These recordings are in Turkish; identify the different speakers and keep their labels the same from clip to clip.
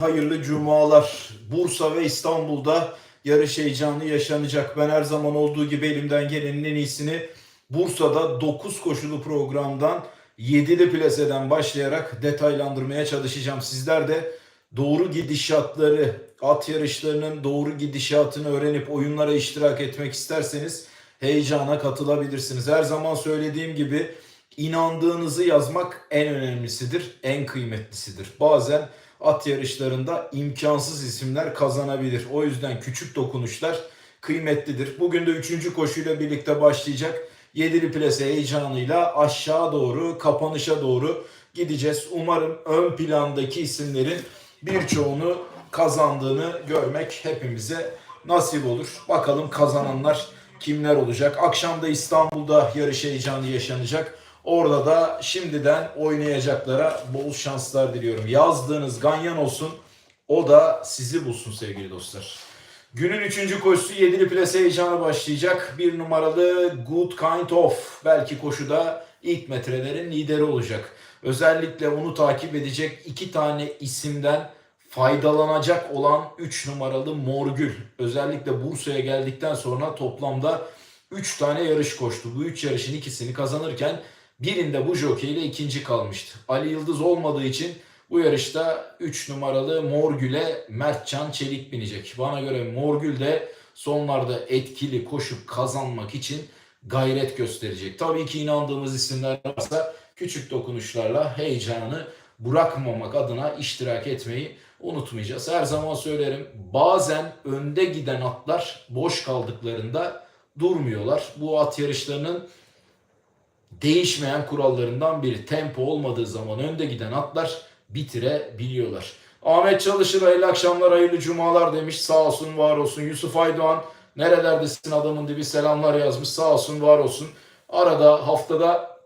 Speaker 1: Hayırlı cumalar. Bursa ve İstanbul'da yarış heyecanı yaşanacak. Ben her zaman olduğu gibi elimden gelenin en iyisini Bursa'da 9 koşulu programdan 7'li plaseden başlayarak detaylandırmaya çalışacağım. Sizler de doğru gidişatları, at yarışlarının doğru gidişatını öğrenip oyunlara iştirak etmek isterseniz heyecana katılabilirsiniz. Her zaman söylediğim gibi inandığınızı yazmak en önemlisidir, en kıymetlisidir. Bazen at yarışlarında imkansız isimler kazanabilir. O yüzden küçük dokunuşlar kıymetlidir. Bugün de 3. koşuyla birlikte başlayacak. Yedili plase heyecanıyla aşağı doğru, kapanışa doğru gideceğiz. Umarım ön plandaki isimlerin birçoğunu kazandığını görmek hepimize nasip olur. Bakalım kazananlar kimler olacak? Akşam da İstanbul'da yarış heyecanı yaşanacak. Orada da şimdiden oynayacaklara bol şanslar diliyorum. Yazdığınız ganyan olsun. O da sizi bulsun sevgili dostlar. Günün üçüncü koşusu yedili plase heyecanı başlayacak. Bir numaralı Good Kind Of. Belki koşuda ilk metrelerin lideri olacak. Özellikle onu takip edecek iki tane isimden faydalanacak olan 3 numaralı Morgül. Özellikle Bursa'ya geldikten sonra toplamda 3 tane yarış koştu. Bu 3 yarışın ikisini kazanırken birinde bu jockey ile ikinci kalmıştı. Ali Yıldız olmadığı için bu yarışta 3 numaralı Morgül'e Mertcan Çelik binecek. Bana göre Morgül de sonlarda etkili koşup kazanmak için gayret gösterecek. Tabii ki inandığımız isimler varsa küçük dokunuşlarla heyecanını bırakmamak adına iştirak etmeyi unutmayacağız. Her zaman söylerim bazen önde giden atlar boş kaldıklarında durmuyorlar. Bu at yarışlarının değişmeyen kurallarından biri. Tempo olmadığı zaman önde giden atlar bitirebiliyorlar. Ahmet Çalışır hayırlı akşamlar, hayırlı cumalar demiş. Sağ olsun, var olsun. Yusuf Aydoğan nerelerdesin adamın dibi selamlar yazmış. Sağ olsun, var olsun. Arada haftada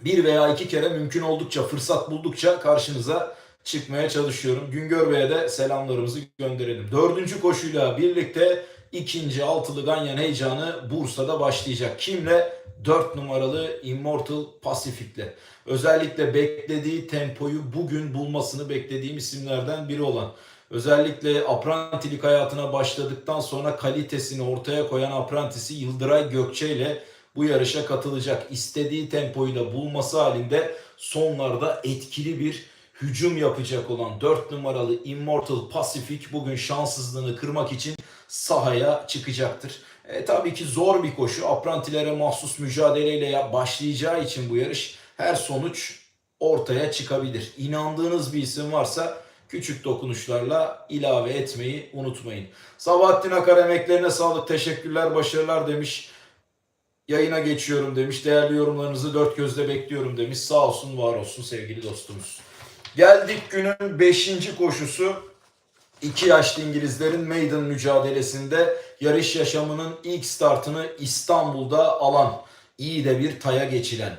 Speaker 1: bir veya iki kere mümkün oldukça, fırsat buldukça karşınıza çıkmaya çalışıyorum. Güngör Bey'e de selamlarımızı gönderelim. Dördüncü koşuyla birlikte ikinci altılı ganyan heyecanı Bursa'da başlayacak. Kimle? 4 numaralı Immortal Pacific'le. Özellikle beklediği tempoyu bugün bulmasını beklediğim isimlerden biri olan. Özellikle aprantilik hayatına başladıktan sonra kalitesini ortaya koyan aprantisi Yıldıray Gökçe ile bu yarışa katılacak. İstediği tempoyu da bulması halinde sonlarda etkili bir hücum yapacak olan 4 numaralı Immortal Pacific bugün şanssızlığını kırmak için sahaya çıkacaktır. E, tabii ki zor bir koşu. Aprantilere mahsus mücadeleyle başlayacağı için bu yarış her sonuç ortaya çıkabilir. İnandığınız bir isim varsa küçük dokunuşlarla ilave etmeyi unutmayın. Sabahattin Akar emeklerine sağlık, teşekkürler, başarılar demiş. Yayına geçiyorum demiş. Değerli yorumlarınızı dört gözle bekliyorum demiş. Sağ olsun, var olsun sevgili dostumuz. Geldik günün 5. koşusu. 2 yaşlı İngilizlerin maiden mücadelesinde yarış yaşamının ilk startını İstanbul'da alan, iyi de bir taya geçilen.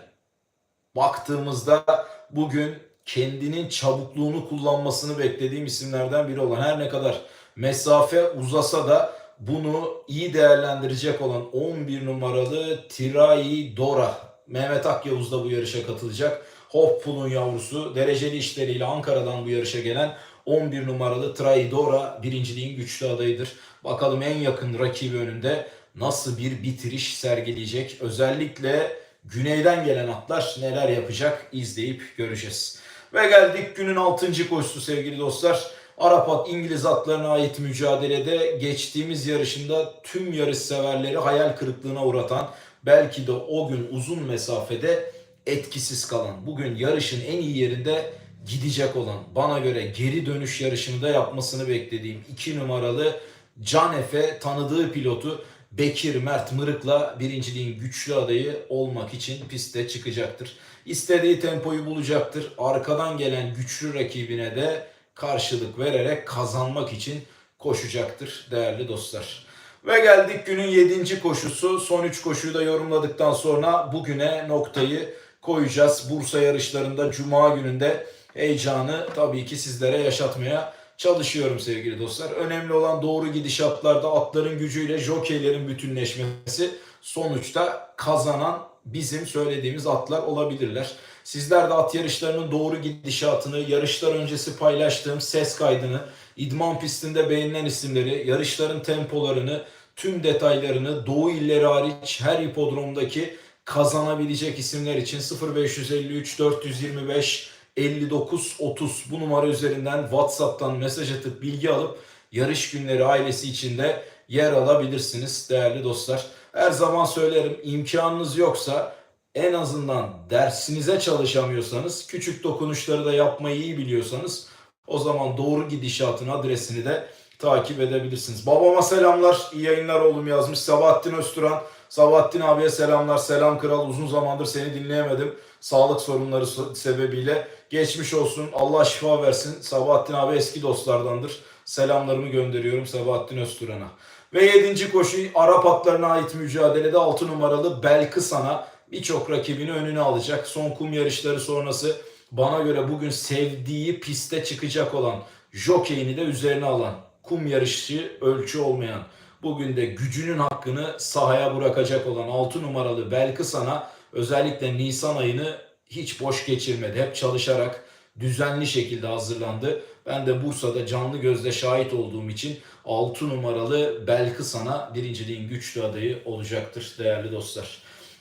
Speaker 1: Baktığımızda bugün kendinin çabukluğunu kullanmasını beklediğim isimlerden biri olan her ne kadar mesafe uzasa da bunu iyi değerlendirecek olan 11 numaralı Tirai Dora. Mehmet Akyavuz da bu yarışa katılacak. Hopeful'un yavrusu dereceli işleriyle Ankara'dan bu yarışa gelen 11 numaralı Traidora birinciliğin güçlü adayıdır. Bakalım en yakın rakibi önünde nasıl bir bitiriş sergileyecek. Özellikle güneyden gelen atlar neler yapacak izleyip göreceğiz. Ve geldik günün 6. koşusu sevgili dostlar. Arap at İngiliz atlarına ait mücadelede geçtiğimiz yarışında tüm yarış severleri hayal kırıklığına uğratan belki de o gün uzun mesafede etkisiz kalan bugün yarışın en iyi yerinde gidecek olan bana göre geri dönüş yarışını da yapmasını beklediğim 2 numaralı Can Efe tanıdığı pilotu Bekir Mert Mırık'la birinciliğin güçlü adayı olmak için piste çıkacaktır. İstediği tempoyu bulacaktır. Arkadan gelen güçlü rakibine de karşılık vererek kazanmak için koşacaktır değerli dostlar. Ve geldik günün 7. koşusu. Son 3 koşuyu da yorumladıktan sonra bugüne noktayı koyacağız. Bursa yarışlarında Cuma gününde heyecanı tabii ki sizlere yaşatmaya çalışıyorum sevgili dostlar. Önemli olan doğru gidişatlarda atların gücüyle jokeylerin bütünleşmesi sonuçta kazanan bizim söylediğimiz atlar olabilirler. Sizler de at yarışlarının doğru gidişatını, yarışlar öncesi paylaştığım ses kaydını, idman pistinde beğenilen isimleri, yarışların tempolarını, tüm detaylarını Doğu illeri hariç her hipodromdaki kazanabilecek isimler için 0553 425 59 30 bu numara üzerinden WhatsApp'tan mesaj atıp bilgi alıp yarış günleri ailesi içinde yer alabilirsiniz değerli dostlar. Her zaman söylerim imkanınız yoksa en azından dersinize çalışamıyorsanız küçük dokunuşları da yapmayı iyi biliyorsanız o zaman doğru gidişatın adresini de takip edebilirsiniz. Babama selamlar, iyi yayınlar oğlum yazmış. Sabahattin Özturan, Sabahattin abiye selamlar. Selam kral, uzun zamandır seni dinleyemedim. Sağlık sorunları sebebiyle. Geçmiş olsun, Allah şifa versin. Sabahattin abi eski dostlardandır. Selamlarımı gönderiyorum Sabahattin Özturan'a. Ve 7. koşu Arap atlarına ait mücadelede 6 numaralı Belkısan'a birçok rakibini önüne alacak. Son kum yarışları sonrası bana göre bugün sevdiği piste çıkacak olan jokeyini de üzerine alan kum yarışı ölçü olmayan bugün de gücünün hakkını sahaya bırakacak olan 6 numaralı Belkısan'a özellikle Nisan ayını hiç boş geçirmedi. Hep çalışarak düzenli şekilde hazırlandı. Ben de Bursa'da canlı gözle şahit olduğum için 6 numaralı Belkısan'a birinciliğin güçlü adayı olacaktır değerli dostlar.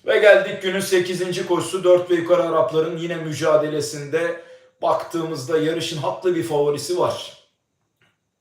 Speaker 1: Ve geldik günün 8. koşusu 4 ve yukarı Arapların yine mücadelesinde baktığımızda yarışın haklı bir favorisi var.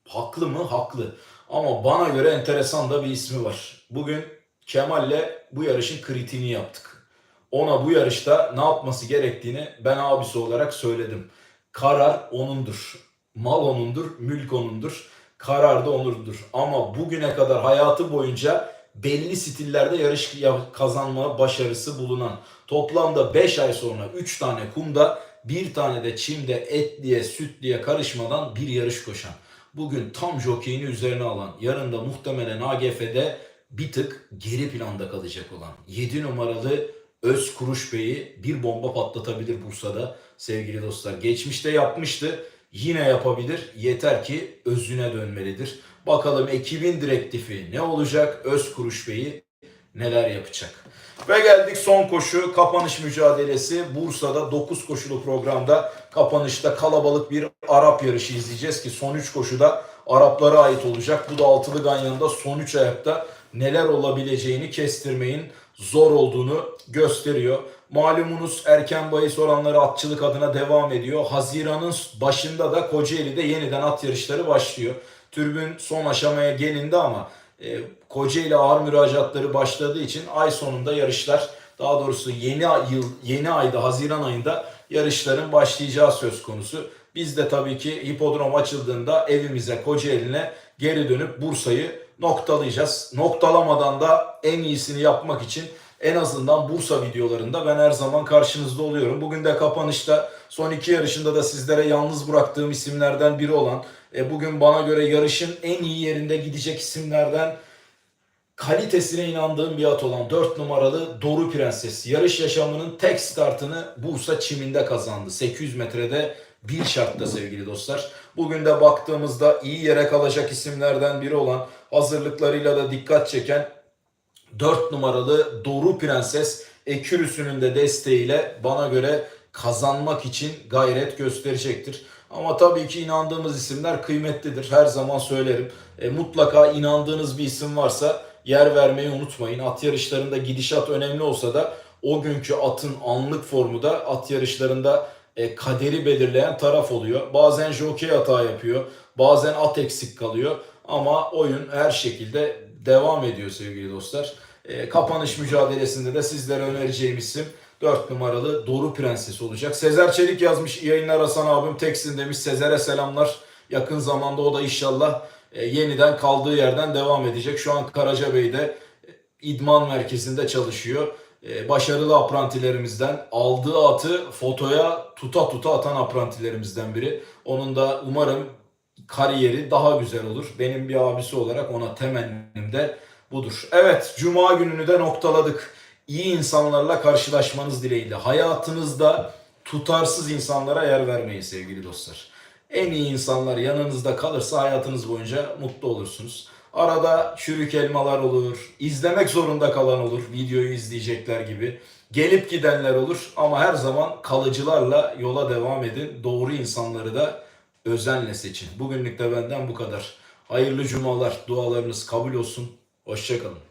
Speaker 1: Haklı mı? Haklı. Ama bana göre enteresan da bir ismi var. Bugün Kemal'le bu yarışın kritiğini yaptık. Ona bu yarışta ne yapması gerektiğini ben abisi olarak söyledim. Karar onundur. Mal onundur, mülk onundur. Karar da onurdur. Ama bugüne kadar hayatı boyunca belli stillerde yarış kazanma başarısı bulunan toplamda 5 ay sonra 3 tane kumda bir tane de çimde et diye süt diye karışmadan bir yarış koşan. Bugün tam jokeyini üzerine alan yarın da muhtemelen AGF'de bir tık geri planda kalacak olan 7 numaralı Öz Kuruş Bey'i bir bomba patlatabilir Bursa'da sevgili dostlar. Geçmişte yapmıştı yine yapabilir. Yeter ki özüne dönmelidir. Bakalım ekibin direktifi ne olacak? Öz Kuruş Bey'i neler yapacak? Ve geldik son koşu kapanış mücadelesi. Bursa'da 9 koşulu programda kapanışta kalabalık bir Arap yarışı izleyeceğiz ki son 3 koşuda Araplara ait olacak. Bu da altılı ganyanında son 3 ayakta neler olabileceğini kestirmeyin zor olduğunu gösteriyor. Malumunuz erken bahis oranları atçılık adına devam ediyor. Haziran'ın başında da Kocaeli'de yeniden at yarışları başlıyor. Türbün son aşamaya gelindi ama e, Kocaeli ağır müracaatları başladığı için ay sonunda yarışlar daha doğrusu yeni yıl yeni ayda Haziran ayında yarışların başlayacağı söz konusu. Biz de tabii ki hipodrom açıldığında evimize Kocaeli'ne geri dönüp Bursa'yı noktalayacağız. Noktalamadan da en iyisini yapmak için en azından Bursa videolarında ben her zaman karşınızda oluyorum. Bugün de kapanışta son iki yarışında da sizlere yalnız bıraktığım isimlerden biri olan e, bugün bana göre yarışın en iyi yerinde gidecek isimlerden kalitesine inandığım bir at olan 4 numaralı Doru Prenses. Yarış yaşamının tek startını Bursa çiminde kazandı. 800 metrede bir şartta sevgili dostlar. Bugün de baktığımızda iyi yere kalacak isimlerden biri olan hazırlıklarıyla da dikkat çeken 4 numaralı Doru Prenses Ekürüsü'nün de desteğiyle bana göre kazanmak için gayret gösterecektir. Ama tabii ki inandığımız isimler kıymetlidir. Her zaman söylerim. E, mutlaka inandığınız bir isim varsa yer vermeyi unutmayın. At yarışlarında gidişat önemli olsa da o günkü atın anlık formu da at yarışlarında e, kaderi belirleyen taraf oluyor. Bazen jockey hata yapıyor. Bazen at eksik kalıyor. Ama oyun her şekilde devam ediyor sevgili dostlar. E, kapanış mücadelesinde de sizlere önereceğim isim 4 numaralı Doru Prenses olacak. Sezer Çelik yazmış yayınlar Hasan abim teksin demiş. Sezer'e selamlar. Yakın zamanda o da inşallah e, yeniden kaldığı yerden devam edecek. Şu an Karacabey'de e, idman merkezinde çalışıyor. E, başarılı aprantilerimizden aldığı atı fotoya tuta tuta atan aprantilerimizden biri. Onun da umarım kariyeri daha güzel olur. Benim bir abisi olarak ona temennim de budur. Evet, Cuma gününü de noktaladık. İyi insanlarla karşılaşmanız dileğiyle. Hayatınızda tutarsız insanlara yer vermeyin sevgili dostlar. En iyi insanlar yanınızda kalırsa hayatınız boyunca mutlu olursunuz. Arada çürük elmalar olur. izlemek zorunda kalan olur. Videoyu izleyecekler gibi. Gelip gidenler olur ama her zaman kalıcılarla yola devam edin. Doğru insanları da özenle seçin. Bugünlük de benden bu kadar. Hayırlı cumalar. Dualarınız kabul olsun. Hoşçakalın.